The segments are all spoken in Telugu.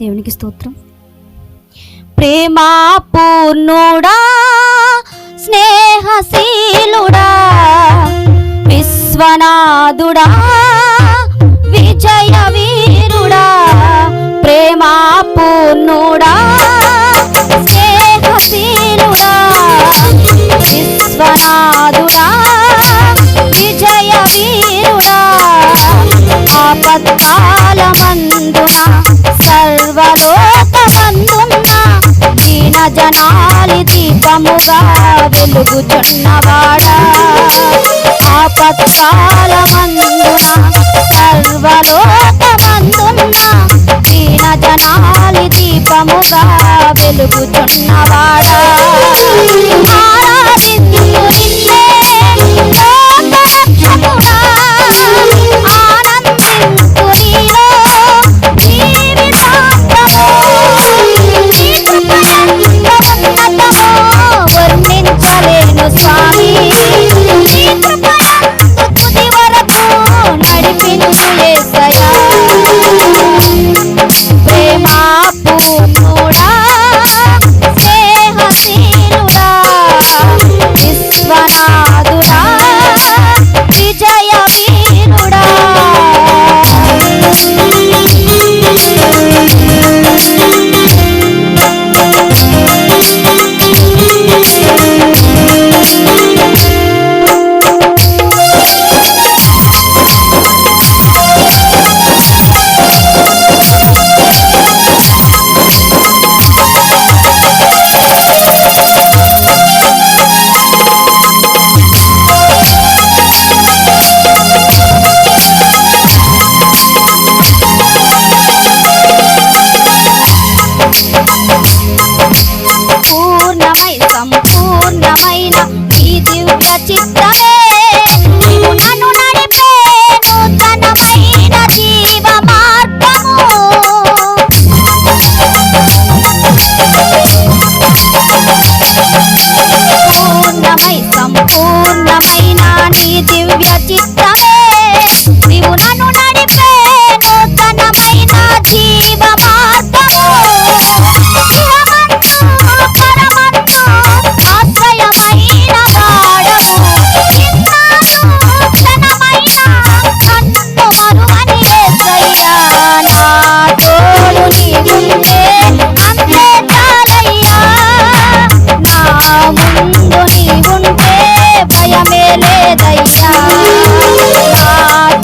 దేవునికి స్తోత్రం. ప్రేమా పూర్ణుడా స్నేహశీలుడా విశ్వనాథుడా విజయ వీరుడా సర్వలోకమందున్న దీన జనాలి దీపముగా వెలుగుచున్నవాడా. ఆపత్కాల మందున సర్వలోకమందున్న దీన జనాలి దీపముగా వెలుగుచున్నవాడా. ఆరాధించు పూర్ణుడా บูรณ์ไม่สมบูรณ์ ముందు నీవుంటే భయమే లేదయ్యా. నా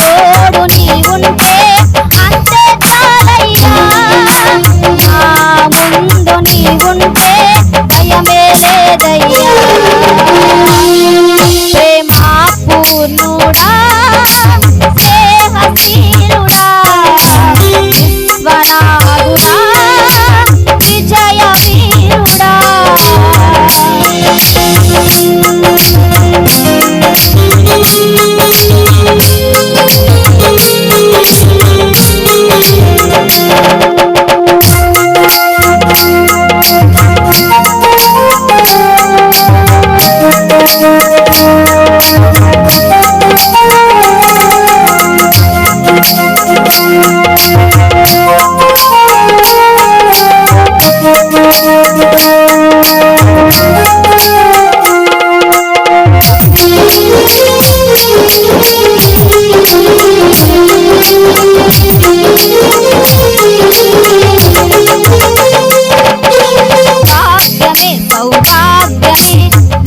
తోడు నీవుంటే అంతే చాలయ్యా. నా ముందు నీవుంటే భయమే లేదయ్యా.